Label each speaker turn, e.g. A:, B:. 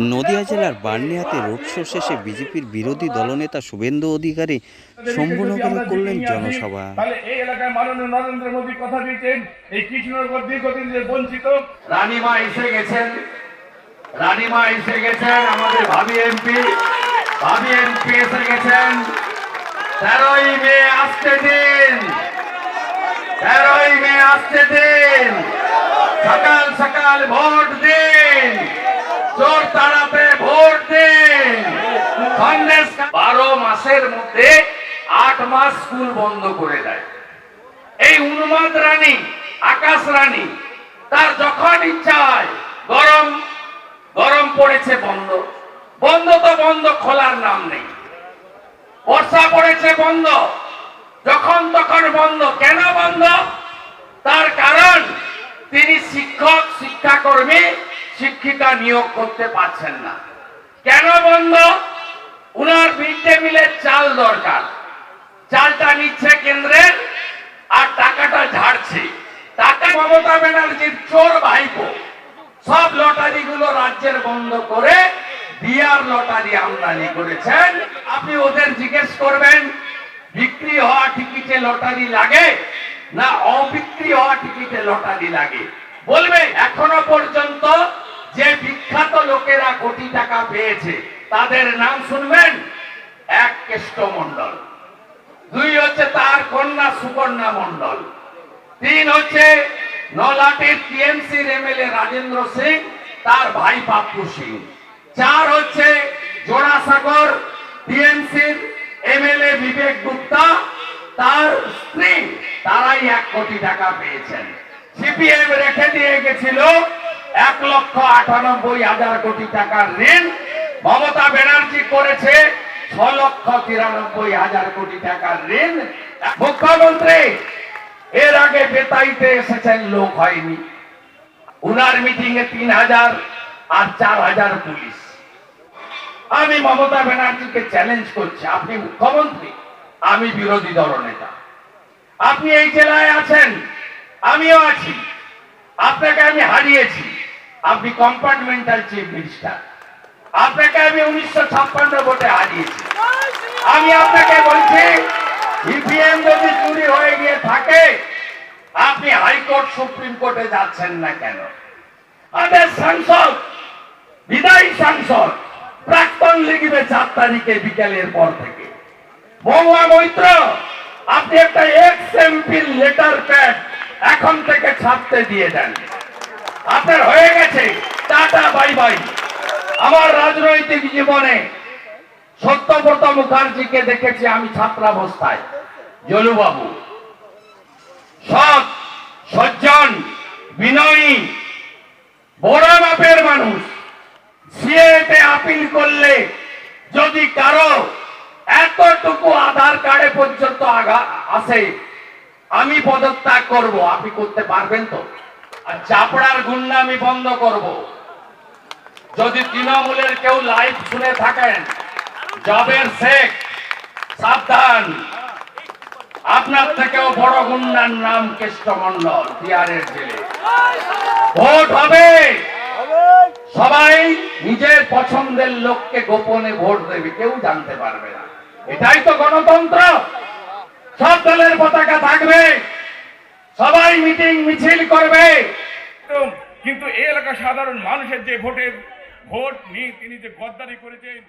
A: নদিয়া জেলার বার্নিয়াতে road show শেষে বিজেপির বিরোধী দলনেতা শুভেন্দু অধিকারী শম্ভুনগরে করলেন জনসভা।
B: তাহলে এই এলাকায় মাননীয় নরেন্দ্র মোদী কথা দিয়েছেন এই কৃষ্ণনগর দীর্ঘদিন বঞ্চিত।
C: রানীমা এসে গেছেন। রানীমা এসে গেছেন আমাদের ভাবি এমপি। ভাবি এমপি এসে গেছেন। তেরোই মে আসতে দিন। তেরোই মে আসতে দিন। সকাল সকাল ভোট দিন। চোর তাড়াতে ভোট দিন। বারো মাসের মধ্যে আট মাস স্কুল বন্ধ করে দেয়। এই উন্মাদ রানী, আকাশ রানী, তার যখন ইচ্ছা হয়, গরম গরম পড়েছে বন্ধ। বন্ধ তো বন্ধ, খোলার নাম নেই। বর্ষা পড়েছে বন্ধ। যখন তখন বন্ধ। কেন বন্ধ? তার কারণ তিনি শিক্ষক, শিক্ষাকর্মী শিক্ষিকা নিয়োগ করতে পারছেন না। কেন বন্ধ? উনার মিড ডে মিলের চাল দরকার। চালটা নিচ্ছে কেন্দ্রের, আর টাকাটা ঝাড়ছে। টাকা মমতা ব্যানার্জির চোর ভাইপো। সব লটারি গুলো রাজ্যের বন্ধ করে বিয়ার লটারি আমদানি করেছেন। আপনি ওদের জিজ্ঞেস করবেন, বিক্রি হওয়া টিকিটে লটারি লাগে না অবিক্রি হওয়া টিকিটে লটারি লাগে? বলবে, এখনও পর্যন্ত যে বিখ্যাত লোকেরা কোটি টাকা পেয়েছে, তাদের নাম শুনবেন এক কেষ্ট মন্ডল দুই হচ্ছে তার কন্যা সুকন্যা মন্ডল তিন হচ্ছে নলাটের টিএমসির এমএলএ রাজেন্দ্র সিং, তার ভাই পাপ্পু সিং। চার হচ্ছে জোড়াসাগর টিএমসির এমএলএ বিবেক গুপ্তা, তার স্ত্রী, তারাই এক কোটি টাকা পেয়েছেন। সিপিএম রেখে দিয়ে গেছিল এক লক্ষ আটানব্বই হাজার কোটি টাকার ঋণ মমতা ব্যানার্জি করেছে। ছ লক্ষ তিরানব্বই হাজার কোটি টাকার ঋণ। মুখ্যমন্ত্রী, এর আগে বেতাইতে এসেছেন, লোক হয়নি। উনার মিটিং এ তিন হাজার আর চার হাজার পুলিশ। আমি মমতা ব্যানার্জিকে চ্যালেঞ্জ করছি। আপনি মুখ্যমন্ত্রী, আমি বিরোধী দলনেতা আপনি এই জেলায় আছেন, আমিও আছি। আপনাকে আমি হারিয়েছি। আপনি কম্পার্টমেন্টাল চিফ মিনিস্টার আপনাকে আমি উনিশশো ছাপ্পান্ন ভোটে হারিয়েছি। আমি আপনাকে বলছি ইভিএম যদি চুরি হয়ে গিয়ে থাকে, আপনি হাইকোর্ট, সুপ্রিম কোর্টে যাচ্ছেন না কেন? আমাদের সাংসদ, বিদায়ী সাংসদ, প্রাক্তন লিখবে চার তারিখে বিকেলের পর থেকে। মহুয়া মৈত্র, আপনি একটা এক্স এমপির লেটার প্যাড এখন থেকে ছাপতে দিয়ে দেন। আপনার হয়ে গেছে। Tata, bye bye. আমার রাজনৈতিক জীবনে সত্যব্রত মুখার্জিকে দেখেছি আমি ছাত্রাবস্থায়। জলুবাবু। সৎ, সজ্জন, বিনয়ী, বড় মাপের মানুষ। সিএতে আপিল করলে যদি কারও এতটুকু আধার কার্ডে পর্যন্ত আসে, আমি পদত্যাগ করব। আপনি করতে পারবেন তো? আর চাপড়ার গুন্ডামি বন্ধ করব। যদি তৃণমূলের কেউ লাইভ শুনে থাকেন, জবের শেখ, সাবধান। আপনার থেকেও বড় গুন্ডার নাম কেষ্টমন্ডল বিহারের জেলে। ভোট হবে। সবাই নিজের পছন্দের লোককে গোপনে ভোট দেবে, কেউ জানতে পারবে না। এটাই তো গণতন্ত্র। সব দলের পতাকা থাকবে। সবাই মিটিং মিছিল করবে।
B: কিন্তু এই এলাকার সাধারণ মানুষের যে ভোটের ভোট নিয়ে তিনি যে গদ্দারি করেছেন